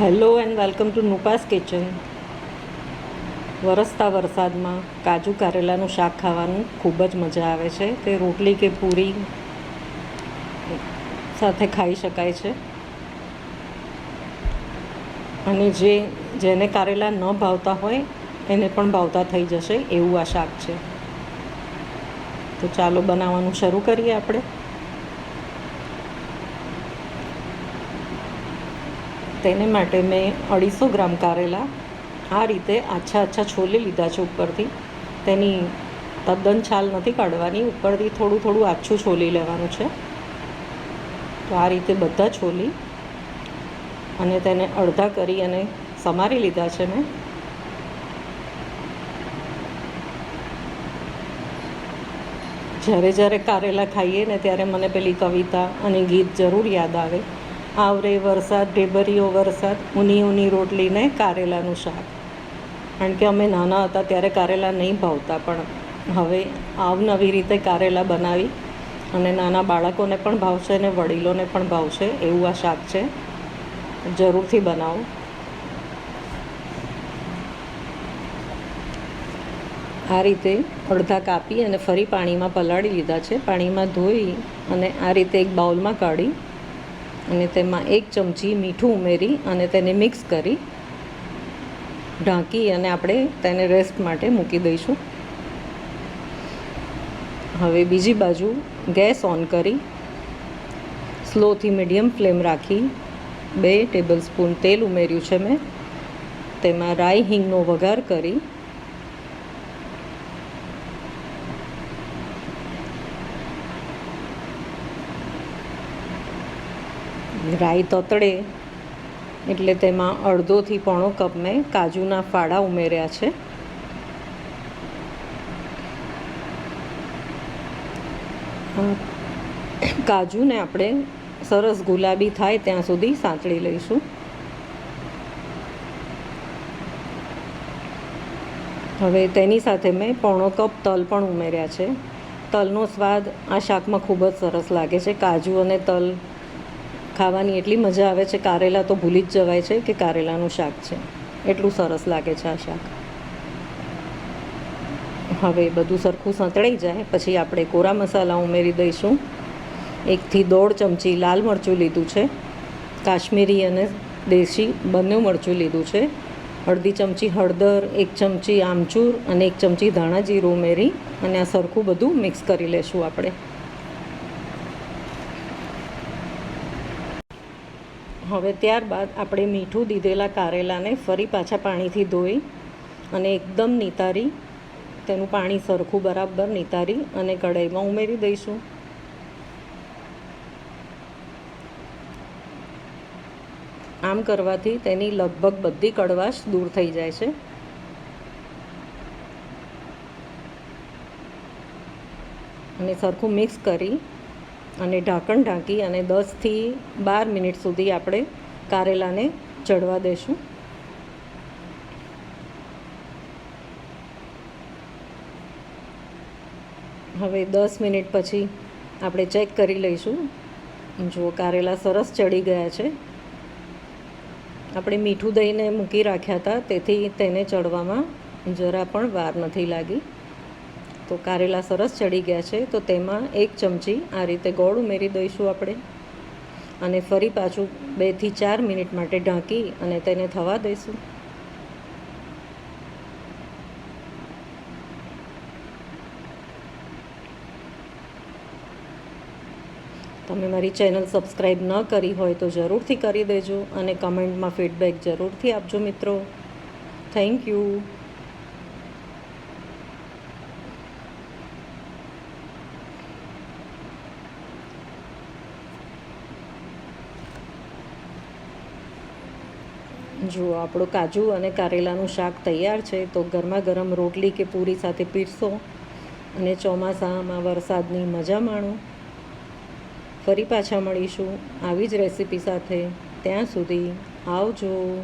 Hello and welcome to Nupa's kitchen વરસતા વરસાદમાં કાજુ કારેલાનું શાક ખાવાનું ખૂબ જ મજા આવે છે. તે રોટલી કે પૂરી સાથે ખાઈ શકાય છે. અને જે, જેને કારેલા ન ભાવતા હોય, એને પણ ભાવતા થઈ જશે એવું આ શાક છે. તો ચાલો બનાવવાનું શરૂ કરીએ આપણે. તેને માટે મેં અઢીસો ગ્રામ કારેલા આ રીતે આછા આછા છોલી લીધા છે ઉપરથી. તેની તદ્દન છાલ નથી કાઢવાની, ઉપરથી થોડું થોડું આછું છોલી લેવાનું છે. તો આ રીતે બધા છોલી અને તેને અડધા કરી અને સમારી લીધા છે મેં. જ્યારે જ્યારે કારેલા ખાઈએ ને ત્યારે મને પેલી કવિતા અને ગીત જરૂર યાદ આવે. આવરે વરસાદ ઢેબરીયો વરસાદ ઊની ઊની રોટલીને કારેલાનું શાક. કારણ કે અમે નાના હતા ત્યારે કારેલા નહીં ભાવતા, પણ હવે આવનવી રીતે કારેલા બનાવી અને નાના બાળકોને પણ ભાવશે અને વડીલોને પણ ભાવશે, એવું આ શાક છે. જરૂરથી બનાવો. આ રીતે અડધા કાપી અને ફરી પાણીમાં પલાળી લીધા છે. પાણીમાં ધોઈ અને આ રીતે એક બાઉલમાં કાઢી અને તેમાં એક ચમચી મીઠું ઉમેરી અને તેને મિક્સ કરી ઢાંકી અને આપણે તેને રેસ્ટ માટે મૂકી દઈશું. હવે બીજી બાજુ ગેસ ઓન કરી સ્લોથી મીડિયમ ફ્લેમ રાખી બે ટેબલ સ્પૂન તેલ ઉમેર્યું છે મેં. તેમાં રાઈ હિંગનો વઘાર કરી રાઈ તતડે એટલે તેમાં અડધોથી પોણો કપ મેં કાજુના ફાડા ઉમેર્યા છે. કાજુને આપણે સરસ ગુલાબી થાય ત્યાં સુધી સાંતળી લઈશું. હવે તેની સાથે મેં પોણો કપ તલ પણ ઉમેર્યા છે. તલનો સ્વાદ આ શાકમાં ખૂબ જ સરસ લાગે છે. કાજુ અને તલ ખાવાની એટલી મજા આવે છે, કારેલા તો ભૂલી જ જવાય છે કે કારેલાનું શાક છે. એટલું સરસ લાગે છે આ શાક. હવે બધું સરખું સંતળાઈ જાય, પછી આપણે કોરા મસાલા ઉમેરી દઈશું. એકથી દોઢ ચમચી લાલ મરચું લીધું છે, કાશ્મીરી અને દેશી બંને મરચું લીધું છે. અડધી ચમચી હળદર, એક ચમચી આમચૂર અને એક ચમચી ધાણા જીરું ઉમેરી અને આ સરખું બધું મિક્સ કરી લેશું આપણે. હવે ત્યારબાદ આપણે મીઠું દીધેલા કારેલાને ફરી પાછા પાણીથી ધોઈ અને એકદમ નિતારી, તેનું પાણી સરખું બરાબર નિતારી અને કઢાઈમાં ઉમેરી દઈશું. આમ કરવાથી તેની લગભગ બધી કડવાશ દૂર થઈ જાય છે. અને સરખું મિક્સ કરી અને ઢાંકણ ઢાંકી અને દસથી બાર મિનિટ સુધી આપણે કારેલાને ચડવા દેશું. હવે દસ મિનિટ પછી આપણે ચેક કરી લઈશું. જુઓ, કારેલા સરસ ચડી ગયા છે. આપણે મીઠું દહીંને મૂકી રાખ્યા હતા, તેથી તેને ચડવામાં જરા પણ વાર નથી લાગી. તો કારેલા સરસ ચડી ગયા છે, તો તેમાં એક ચમચી આ રીતે ગોળ ઉમેરી દઈશું આપણે. અને ફરી પાછું બેથી ચાર મિનિટ માટે ઢાંકી અને તેને થવા દઈશું. તમે મારી ચેનલ સબસ્ક્રાઈબ ન કરી હોય તો જરૂરથી કરી દેજો અને કમેન્ટમાં ફીડબેક જરૂરથી આપજો મિત્રો. Thank you. જુઓ આપણું કાજુ અને કારેલાનું શાક તૈયાર છે, તો ગરમા ગરમ રોટલી કે પૂરી સાથે પીરસો અને ચોમાસામાં વરસાદની મજા માણો. ફરી પાછા મળીશું આવી જ રેસીપી સાથે. ત્યાં સુધી આવજો.